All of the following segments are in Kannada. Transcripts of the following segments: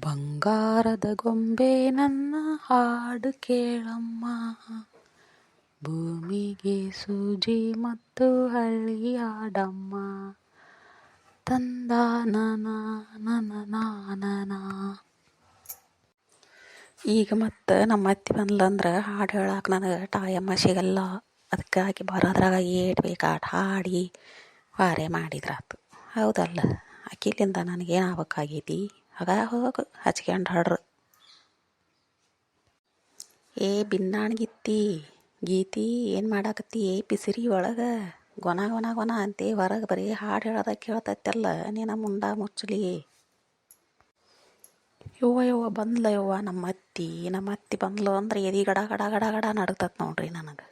ಬಂಗಾರದ ಗೊಂಬೆ ನನ್ನ ಹಾಡು ಕೇಳಮ್ಮ. ಭೂಮಿಗೆ ಸೂಜಿ ಮತ್ತು ಹಳ್ಳಿ ಹಾಡಮ್ಮ. ತಂದ ನನ ಈಗ ಮತ್ತೆ ನಮ್ಮ ಅತ್ತಿ ಬಂದ್ಲಂದ್ರೆ ಹಾಡು ಹೇಳಕ್ಕೆ ನನಗೆ ಟಾಯಮ್ಮ ಸಿಗಲ್ಲ. ಅದಕ್ಕಾಗಿ ಬರೋದ್ರಾಗ ಏಟು ಬೇಕಾಟ ಹಾಡಿ, ವಾರೆ ಮಾಡಿದ್ರಾತು. ಹೌದಲ್ಲ, ಅಕ್ಕಿಲಿಂದ ನನಗೇನು ಆಗ್ಬೇಕಾಗೈತಿ ಆಗ ಹೋಗು ಹಚ್ಕೊಂಡು ಹಾಡ್ರು ಏ ಬಿನ್ನಾಣ ಗಿತ್ತಿ ಗೀತಿ ಏನು ಮಾಡಾಕತ್ತಿ ಏ ಪಿಸಿರಿ ಒಳಗೆ ಗೊನ ಗೊನ ಗೊನ ಅಂತೆ ಹೊರಗೆ ಬರೀ ಹಾಡು ಹೇಳೋದ ಕೇಳ್ತೈತಲ್ಲ ನೀನ ಮುಂಡ ಮುಚ್ಚಲಿ ಯವ್ವ ಯವ್ವ ಬಂದ್ಲ ಯವ್ವ ನಮ್ಮ ಅತ್ತಿ ನಮ್ಮ ಅತ್ತಿ ಬಂದ್ಲು ಅಂದ್ರೆ ಎದಿ ಗಡ ಗಡ ಗಡ ಗಡ ನಡಗ್ತತ್ ನೋಡ್ರಿ ನನಗೆ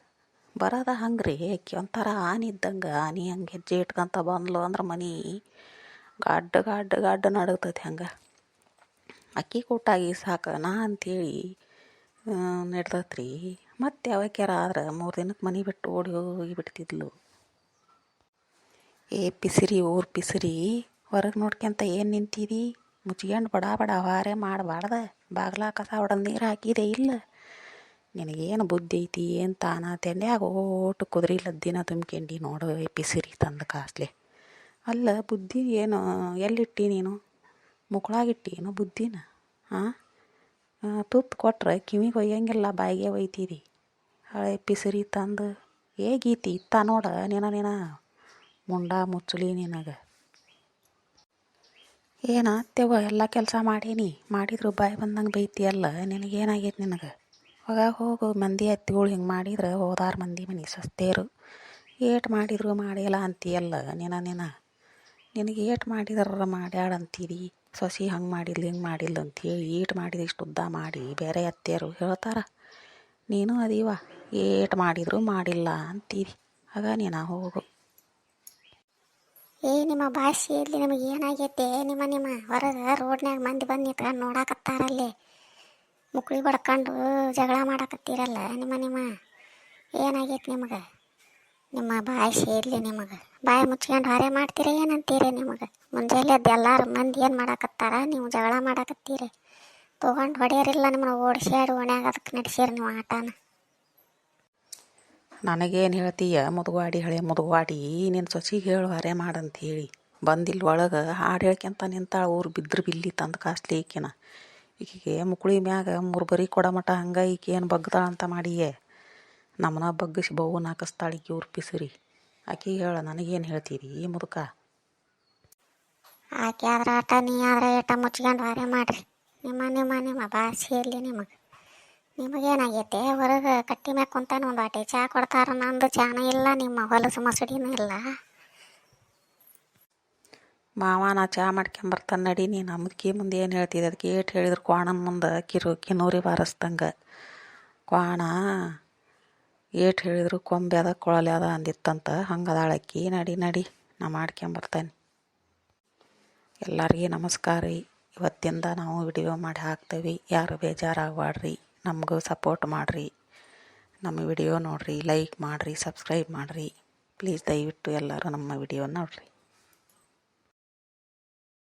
ಬರೋದ ಹಂಗ್ರಿ ಆಕಿ ಒಂಥರ ಆನೆ ಇದ್ದಂಗೆ ಆನೆ ಹಂಗೆ ಹೆಜ್ಜೆ ಇಟ್ಕೊಂತ ಬಂದ್ಲು ಅಂದ್ರೆ ಮನೆ ಗಡ್ಡ ಗಡ್ಡ ಗಡ್ಡ ನಡಗ್ತೈತಿ ಹಂಗೆ ಅಕ್ಕಿ ಕೊಟ್ಟಾಗಿ ಸಾಕು ನಾ ಅಂಥೇಳಿ ನಡ್ದತ್ರಿ. ಮತ್ತು ಯಾವಾಗ್ಯಾರ ಆದ್ರೆ ಮೂರು ದಿನಕ್ಕೆ ಮನೆ ಬಿಟ್ಟು ಓಡಿ ಹೋಗಿ ಬಿಡ್ತಿದ್ಲು. ಏ ಪಿಸಿರಿ ಊರು ಪಿಸಿರಿ, ಹೊರಗೆ ನೋಡ್ಕೊಂತ ಏನು ನಿಂತೀರಿ ಮುಚ್ಕೊಂಡು ಬಡ ಬಡ ಹಾರೆ ಮಾಡಬಾರ್ದ? ಬಾಗ್ಲ ಕಸ ಹೊಡ ನೀರು ಹಾಕಿದೆ ಇಲ್ಲ? ನಿನಗೇನು ಬುದ್ಧಿ ಐತಿ, ಏನು ತಾನ? ತೆಂಡ್ಯಾಗ ಓಟು ಕುದುರೆ ದಿನ ತುಂಬಿಕೊಂಡು ನೋಡು ಪಿಸಿರಿ ತಂದು ಕಾಸ್ಲೆ ಅಲ್ಲ ಬುದ್ಧಿ ಏನು ಎಲ್ಲಿಟ್ಟಿ ನೀನು? ಮುಕ್ಳಾಗಿಟ್ಟಿ ಏನು ಬುದ್ಧಿನ? ತುತ್ತು ಕೊಟ್ರೆ ಕಿವಿಗೆ ಒಯ್ಯಂಗಿಲ್ಲ, ಬಾಯಿಗೆ ಒಯ್ತೀರಿ. ಹಳೆ ಪಿಸರಿ ತಂದು ಏ ಗೀತಿ ಇತ್ತ ನೋಡ ನೀನ ನೀನ. ಮುಂಡ ಮುಚ್ಚಲಿ ನಿನಗೆ. ಏನಾತ್ಯವ ಎಲ್ಲ ಕೆಲಸ ಮಾಡೀನಿ. ಮಾಡಿದ್ರು ಬಾಯಿ ಬಂದಂಗೆ ಬೈತಿಯಲ್ಲ ನಿನಗೇನಾಗೈತೆ ನಿನಗೆ? ಹೋಗ, ಹೋಗು, ಮಂದಿ ಅತ್ತಿಗಳು ಹಿಂಗೆ ಮಾಡಿದ್ರೆ ಹೋದಾರ ಮಂದಿ ಮನೆ ಸಸ್ತೇರು. ಏಟ್ ಮಾಡಿದ್ರು ಮಾಡಿಲ್ಲ ಅಂತೀಯಲ್ಲ, ನಿನ ನಿನ. ನಿನಗೆ ಏಟ್ ಮಾಡಿದ್ರ ಮಾಡ್ಯಾಳ ಅಂತೀರಿ ಸೊಸಿ ಹಂಗೆ ಮಾಡಿಲ್ಲ ಹಿಂಗೆ ಮಾಡಿಲ್ಲ ಅಂತೇಳಿ ಏಟ್ ಮಾಡಿದ, ಇಷ್ಟು ಉದ್ದ ಮಾಡಿ ಬೇರೆ ಅತ್ತೆಯರು ಹೇಳ್ತಾರೆ, ನೀನು ಅದೀವ ಏಟ್ ಮಾಡಿದ್ರು ಮಾಡಿಲ್ಲ ಅಂತೀರಿ, ಆಗ ನೀನು ಹೋಗು. ಏ, ನಿಮ್ಮ ಭಾಷೆಯಲ್ಲಿ ನಿಮಗೆ ಏನಾಗೈತೆ? ನಿಮ್ಮ ನಿಮ್ಮ ಹೊರಗೆ ರೋಡ್ನ್ಯಾಗ ಮಂದಿ ಬಂದು ನಿಂತ್ಕೊಂಡು ನೋಡಾಕತ್ತಾರಲ್ಲಿ. ಮುಕ್ಳಿ ಬಡ್ಕೊಂಡು ಜಗಳ ಮಾಡಾಕತ್ತೀರಲ್ಲ, ನಿಮ್ಮ ನಿಮ್ಮ, ಏನಾಗೈತೆ ನಿಮಗೆ? ನಿಮ್ಮ ಬಾಯಿ ಸೇರ್ಲಿ ನಿಮಗೆ. ಬಾಯಿ ಮುಚ್ಕೊಂಡು ಹಾರೆ ಮಾಡ್ತೀರ, ಏನಂತೀರಿ ನಿಮಗೆ? ಮುಂಜಾನೆ ಎಲ್ಲಾರು ಮಂದಿ ಏನು ಮಾಡಾಕತ್ತಾರ? ನೀವು ಜಗಳ ಮಾಡಾಕತ್ತೀರಿ. ತೊಗೊಂಡು ಹೊಡೆಯೋರಿಲ್ಲ ನಿಮ್ಮನ್ನ ಓಡಿಸ್ಯಾಡಿ ಓಣ್ಯಾಗ ಅದಕ್ಕೆ ನಡೆಸ್ಯಾರ ನೀವು ಆಟನ. ನನಗೇನು ಹೇಳ್ತೀಯ, ಮುದುವಾಡಿ ಹಳೆ ಮುದುವಾಡಿ ನಿನ್ನ ಸೊಸಿಗೆ ಹೇಳು ಹರೆ ಮಾಡಂತ ಹೇಳಿ ಬಂದಿಲ್ಲ ಒಳಗೆ ಹಾಡು ಹೇಳ್ಕೊಂತ ನಿಂತಾಳ, ಊರು ಬಿದ್ದರು ಬಿಲ್ಲಿ ತಂದು ಕಾಸ್ಲಿ ಈಕಿನ. ಈಕಿಗೆ ಮುಕುಳಿ ಮ್ಯಾಗ ಮೂರು ಬರಿ ಕೊಡಮಟ ಹಂಗೆ ಈಕೆ ಏನು ಮಾಡಿಯೇ. ನಮ್ಮನ ಬಗ್ಗಿಸಿ ಬವ್ವನ ಹಾಕಿಸ್ತಾಳೆ ಊರು ಪಿಸಿರಿ ಆಕೆ ಹೇಳ ನನಗೇನು ಹೇಳ್ತೀರಿ ಮುದುಕ? ಆಕೆ ಆದ್ರೆ ಆಟ ನೀ ಆದ್ರೆ ಏಟ ಮುಚ್ಕೊಂಡು ಹಾರೆ ಮಾಡ್ರಿ. ನಿಮ್ಮ ನಿಮ್ಮ ನಿಮ್ಮ ಭಾಷೆಯಲ್ಲಿ ನಿಮಗೆ. ನಿಮಗೇನಾಗೈತೆ? ಹೊರಗೆ ಕಟ್ಟಿ ಮ್ಯಾಗ ಕುಂತಾನ ಒಂದು ಆಟೆ ಚಹಾ ಕೊಡ್ತಾರ ನಂದು ಚಾನ ಇಲ್ಲ ನಿಮ್ಮ ಹೊಲಸು ಮಸಡಿನೂ ಇಲ್ಲ. ಮಾವ ನಾ ಚಹಾ ಮಾಡ್ಕೊಂಬರ್ತಾನೆ ನಡಿ ನೀನು ನಮ್ಗೆ ಮುಂದೆ ಏನು ಹೇಳ್ತಿದ್ದೆ? ಅದಕ್ಕೆ ಏಟ್ ಹೇಳಿದ್ರು ಕ್ವಾಣನ ಮುಂದೆ ಕಿರು ಕಿನ್ನೂರಿ ಬಾರಿಸ್ದಂಗೆ ಕ್ವಾಣ ಏಟ್ ಹೇಳಿದ್ರು, ಕೊಂಬೆ ಅದ, ಕೊಳಲೆ ಅದ ಅಂದಿತ್ತಂತ. ಹಂಗೆ ಅದಾಳಕ್ಕಿ ನಡಿ ನಡಿ, ನಾ ಮಾಡ್ಕೊಂಬರ್ತೇನೆ. ಎಲ್ಲರಿಗೆ ನಮಸ್ಕಾರ ರೀ. ಇವತ್ತಿಂದ ನಾವು ವಿಡಿಯೋ ಮಾಡಿ ಹಾಕ್ತೇವೆ. ಯಾರು ಬೇಜಾರಾಗಬಾಡ್ರಿ ನಮಗೂ ಸಪೋರ್ಟ್ ಮಾಡಿರಿ. ನಮ್ಮ ವಿಡಿಯೋ ನೋಡಿರಿ, ಲೈಕ್ ಮಾಡಿರಿ, ಸಬ್ಸ್ಕ್ರೈಬ್ ಮಾಡಿರಿ. ಪ್ಲೀಸ್ ದಯವಿಟ್ಟು ಎಲ್ಲರೂ ನಮ್ಮ ವಿಡಿಯೋ ನೋಡಿರಿ.